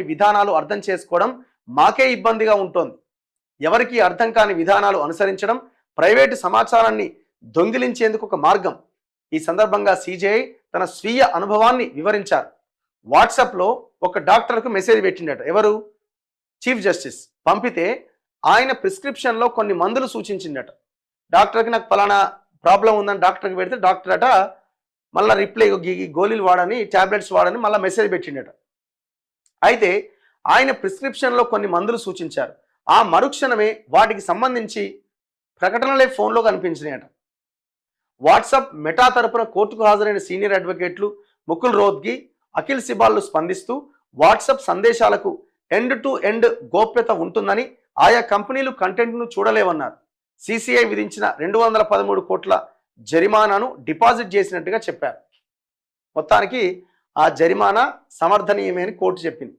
విధానాలు అర్థం చేసుకోవడం మాకే ఇబ్బందిగా ఉంటుంది. ఎవరికి అర్థం కాని విధానాలు అనుసరించడం ప్రైవేటు సమాచారాన్ని దొంగిలించేందుకు ఒక మార్గం. ఈ సందర్భంగా సిజేఐ తన స్వీయ అనుభవాన్ని వివరించారు. వాట్సాప్లో ఒక డాక్టర్కు మెసేజ్ పెట్టిండట. ఎవరు? Chief justice. పంపితే ఆయన ప్రిస్క్రిప్షన్లో కొన్ని మందులు సూచించిండట. డాక్టర్కి నాకు ఫలానా ప్రాబ్లం ఉందని డాక్టర్కి పెడితే డాక్టర్ అట మళ్ళీ రిప్లై ఈ గోళీలు వాడని టాబ్లెట్స్ వాడని మళ్ళీ మెసేజ్ పెట్టిండట. అయితే ఆయన ప్రిస్క్రిప్షన్లో కొన్ని మందులు సూచించారు. ఆ మరుక్షణమే వాటికి సంబంధించి ప్రకటనలే ఫోన్లో కనిపించినాయట. వాట్సాప్ మెటా తరపున కోర్టుకు హాజరైన సీనియర్ అడ్వకేట్లు ముకుల్ రోద్గి అఖిల్ సిబాల్లు స్పందిస్తూ వాట్సాప్ సందేశాలకు ఎండ్ టు ఎండ్ గోప్యత ఉంటుందని ఆయా కంపెనీలు కంటెంట్ను చూడలేవన్నారు. సిసిఐ విధించిన రెండు వందల పదమూడు కోట్ల జరిమానాను డిపాజిట్ చేసినట్టుగా చెప్పారు. మొత్తానికి ఆ జరిమానా సమర్థనీయమే అని కోర్టు చెప్పింది.